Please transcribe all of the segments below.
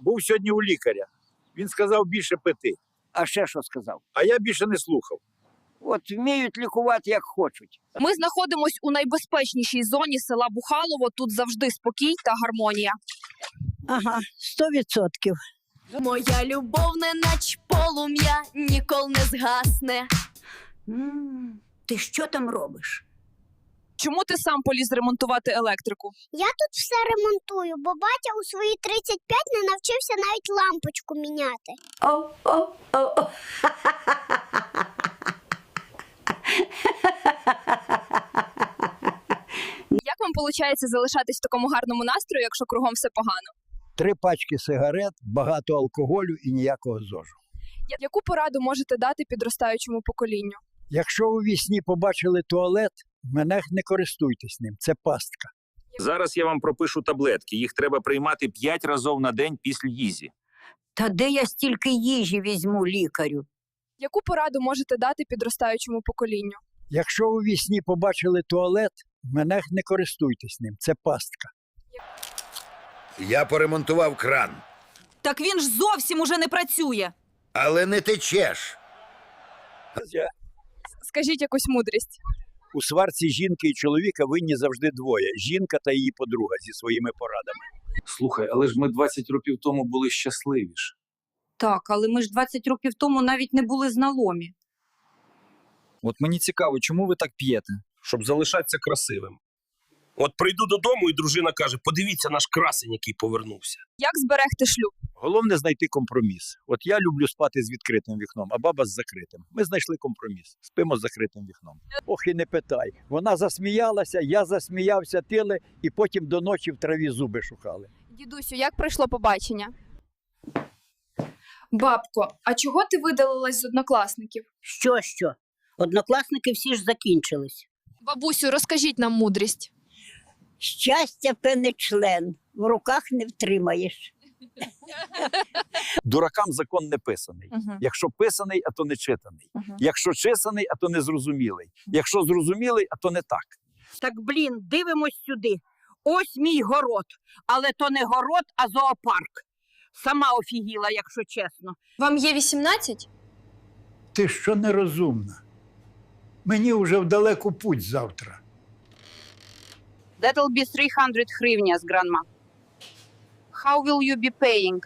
Був сьогодні у лікаря. Він сказав більше пити, А ще що сказав? а я більше не слухав. От вміють лікувати як хочуть. Ми знаходимось у найбезпечнішій зоні села Бухалово. Тут завжди спокій та гармонія. Ага, сто відсотків. Моя любов не нач полум'я ніколи не згасне. М, Ти що там робиш? Чому ти сам поліз ремонтувати електрику? Я тут все ремонтую, бо батя у свої 35 не навчився навіть лампочку міняти. О, о, о, о. Як вам виходить залишатись в такому гарному настрої, якщо кругом все погано? Три пачки сигарет, багато алкоголю і ніякого зожу. Я- Яку пораду можете дати підростаючому поколінню? Якщо у вісні побачили туалет, мене не користуйтесь ним. Це пастка. Зараз я вам пропишу таблетки. Їх треба приймати 5 разів на день після їзі. Та де я стільки їжі візьму лікарю? Яку пораду можете дати підростаючому поколінню? Якщо у вісні побачили туалет, мене не користуйтесь ним. Це пастка. Я поремонтував кран, Так він ж зовсім уже не працює. але не течеш. Скажіть якусь мудрість. У сварці жінки і чоловіка винні завжди двоє: жінка та її подруга зі своїми порадами. Слухай, але ж ми 20 років тому були щасливіші. Так, але ми ж 20 років тому навіть не були знайомі. От мені цікаво, чому ви так п'єте? щоб залишатися красивим. От прийду додому, і дружина каже: подивіться наш красень, який повернувся. Як зберегти шлюб? Головне знайти компроміс. От я люблю спати з відкритим вікном, а баба з закритим. Ми знайшли компроміс. Спимо з закритим вікном. Ох і не питай. Вона засміялася, я засміявся тили, і потім до ночі в траві зуби шукали. Дідусю, як пройшло побачення? Бабко, а чого ти видалилась з однокласників? Що, що? Однокласники всі ж закінчились. Бабусю, розкажіть нам мудрість. Щастя, певне член. В руках не втримаєш. Дуракам закон не писаний. Якщо писаний, а то не читаний. Якщо чисаний, а то не зрозумілий. Якщо зрозумілий, а то не так. Так блін, дивимось сюди. Ось мій город. Але то не город, а зоопарк. Сама офігіла, якщо чесно. Вам є 18? Ти що нерозумна? Мені вже в далеку путь завтра. That'll be 300 hryvnias, grandma. How will you be paying?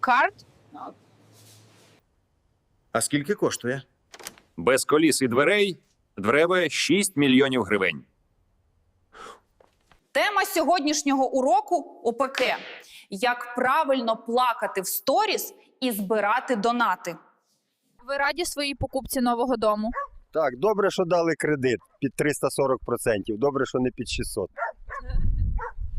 Card? А скільки коштує? Без коліс і дверей двереве 6 мільйонів гривень. Тема сьогоднішнього уроку ОПК. Як правильно плакати в сторіс і збирати донати. Ви раді своїй покупці нового дому? Так, добре, що дали кредит під 340%, добре, що не під 600%.